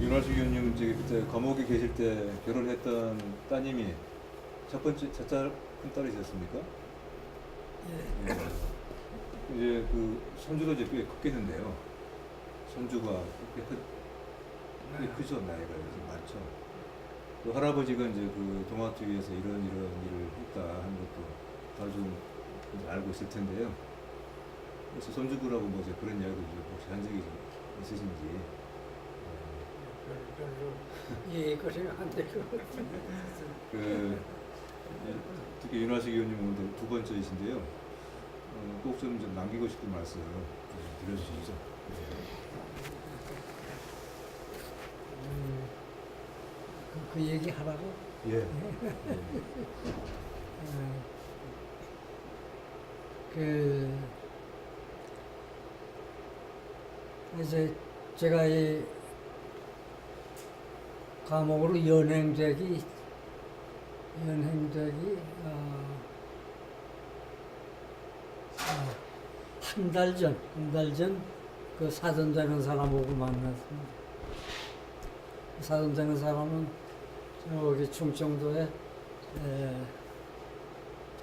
윤화수 의원님 저기 그때 감옥에 계실 때 결혼했던 따님이 첫 번째 첫째 큰 딸이셨습니까? 예. 이제 그 손주도 이제 꽤 컸겠는데요. 손주가 꽤, 크, 꽤 크죠 나이가 이제 많죠. 또 할아버지가 이제 그 동아TV에서 이런 이런 일을 했다 하는 것도 다들 좀 알고 있을 텐데요. 그래서 손주들하고 뭐 이제 그런 이야기도 이제 혹시 한 적이 좀 있으신지. 예. 별로 이해거리가 안 되고 그 예, 특히 윤화식 의원님 오늘 두 번째이신데요. 어, 꼭좀 좀 남기고 싶은 말씀 좀 들려주시죠. 음, 그, 그 얘기 하라고? 예. 예. 음, 그 이제 제가 이 감옥으로 연행되기 연행되기 어, 한달 전, 한 달 전 그 사돈되는 사람하고 만났습니다. 사돈되는 사람은 저기 충청도에 에,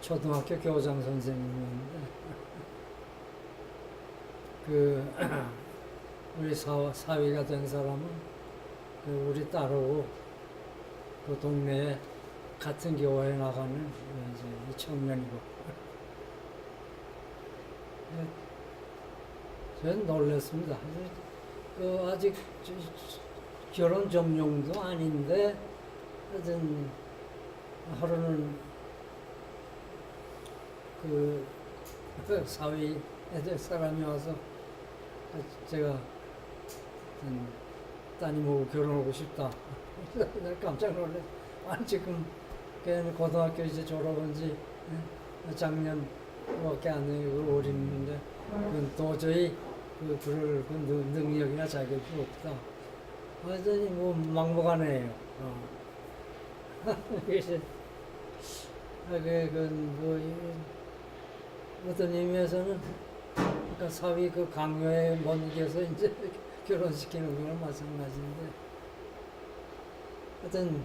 초등학교 교장 선생님이었는데 그 우리 사, 사위가 된 사람은 그 우리 딸하고 그 동네에 같은 교회에 나가는 이제 이 청년이고 예, 저는 놀랐습니다. 그 아직 결혼 점용도 아닌데 하여튼 하루는 그, 그 사위 애들 사람이 와서 제가 하여튼 따님하고 결혼하고 싶다. 깜짝 놀랐. 아니 지금 걔는 고등학교 이제 졸업한 지 예, 작년밖에 안 되고 어린인데 그건 도저히 그 그럴 그 능- 능력이나 자격이 없다. 완전히 뭐 막무가내예요. 어. 그래서 그게 그뭐 어떤 의미에서는 그러니까 사위 그 강요에 못 이겨서 이제 결혼시키는 거랑 마찬가지인데 하여튼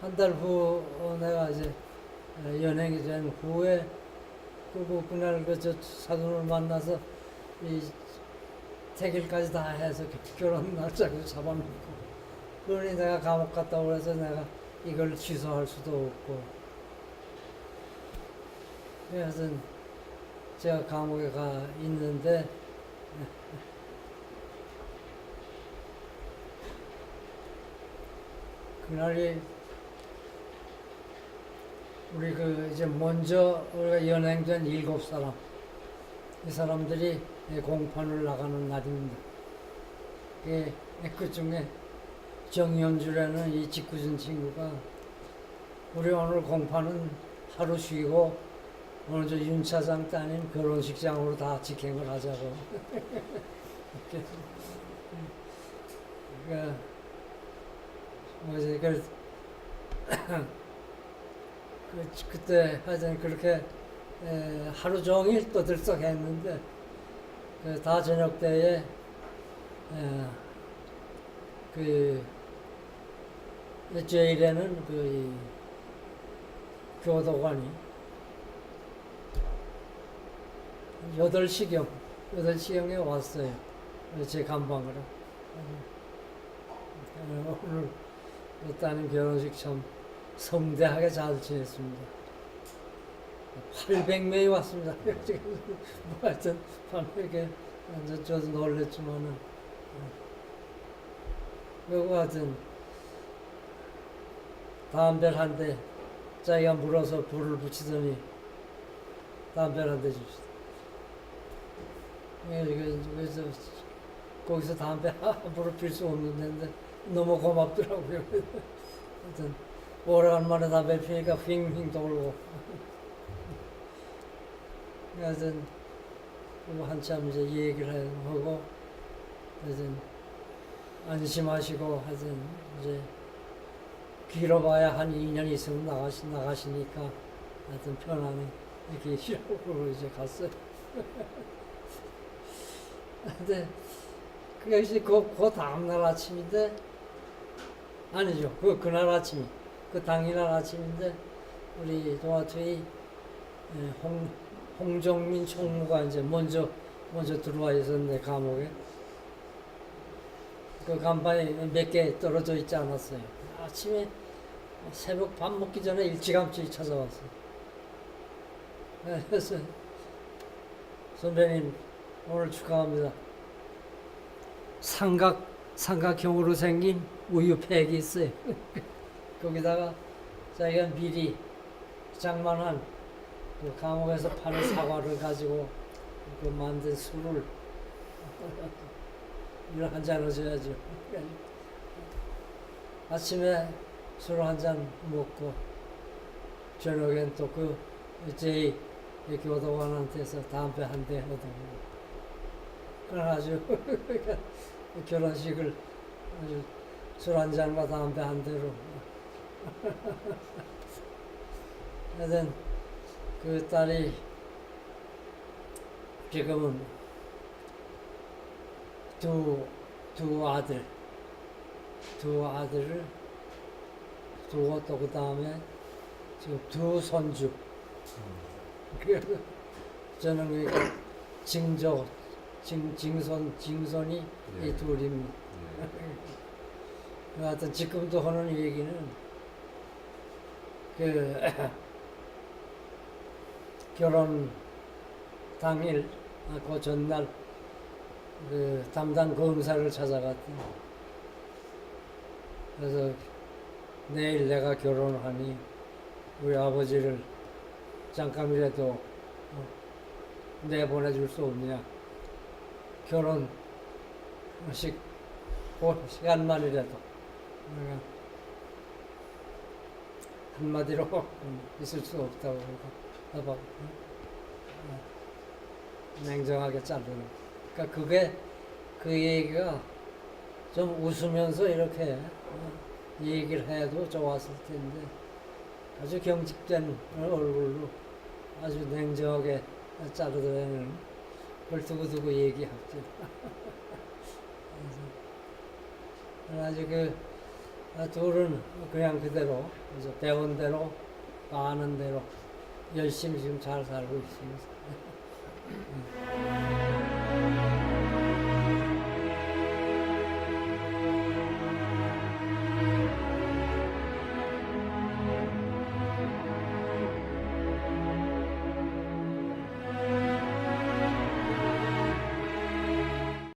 한 달 후 내가 이제 연행이 된 후에 그리고 그날 그저 사돈을 만나서 이 태길까지 다 해서 결혼 날짜를 잡아놓고 그러니 내가 감옥 갔다 오래서 내가 이걸 취소할 수도 없고. 그래서 제가 감옥에 가 있는데 그날이 우리 그 이제 먼저 우리가 연행된 일곱 사람 이 사람들이 공판을 나가는 날입니다. 그, 그 중에 정연주라는 이 직구준 친구가 우리 오늘 공판은 하루 쉬고 오늘 저 윤 차장 따님 결혼식장으로 다 직행을 하자고. 그러니까 뭐지 그 그, 그때 하여튼 그렇게 에, 하루 종일 떠들썩했는데 그 다 저녁 때에 에, 그 제일에는 그 이, 교도관이 여덟 시경 여덟 시경에 왔어요. 제 간방으로. 어, 오늘 그 따님 결혼식 참 성대하게 잘 지냈습니다. 800명이 왔습니다. 뭐 하여튼 밤에 이렇게 완전 저도 놀랬지만은 그리고 하여튼 담배를 한 대 자기가 물어서 불을 붙이더니 담배를 한 대 줍시다. 예, 그래서 거기서 담배 함부로 필 수 없는 데인데 너무 고맙더라고요. 하여튼 오래간만에 담배 피니까 휙휙 돌고 하여튼 뭐 한참 이제 얘기를 하고 하여튼 안심하시고 하여튼 이제 길어봐야 한 2년 있으면 나가시, 나가시니까 하여튼 편안히 계시라고 이제 갔어요. 근데 그게 이제 그, 그 다음날 아침인데 아니죠. 그 그날 아침이 그 당일날 아침인데 우리 동아투의 예, 홍 홍정민 총무가 이제 먼저 먼저 들어와 있었는데 감옥에 그 간판에 몇개 떨어져 있지 않았어요. 아침에 새벽 밥 먹기 전에 일찌감치 찾아왔어요. 그래서 선배님 오늘 축하합니다. 삼각 삼각형으로 생긴 우유 팩이 있어요. 거기다가 자기가 미리 장만한 그 감옥에서 파는 사과를 가지고 그 만든 술을 이걸 한 잔을 줘야죠. 아침에 술 한 잔 먹고 저녁엔 또 그 제이 교도관한테서 담배 한 대 얻어먹고 그래가지고 결혼식을 아주 술 한 잔과 담배 한 대로 하여튼 그 딸이 지금은 두, 두 아들, 두 아들을 두고 또 그 다음에 지금 두 손주. 그래서 저는 그러니까 징조, 징, 징손, 징손이 예. 이 둘입니다. 예. 하여튼 지금도 하는 얘기는 그 결혼 당일, 아, 그 전날 그 담당 검사를 찾아갔더니 그래서 내일 내가 결혼하니 우리 아버지를 잠깐이라도 어, 내보내줄 수 없냐 결혼식 그 시간만이라도 내가 한마디로 음, 있을 수 없다고 그러고 냉정하게 자르는 그러니까 그게 그 얘기가 좀 웃으면서 이렇게 어, 얘기를 해도 좋았을 텐데 아주 경직된 얼굴로 아주 냉정하게 자르더라는 그걸 두고두고 얘기하죠. 아주 그 아, 둘은 그냥 그대로 그래서 배운 대로 아는 대로 열심히 지금 잘 살고 있습니다.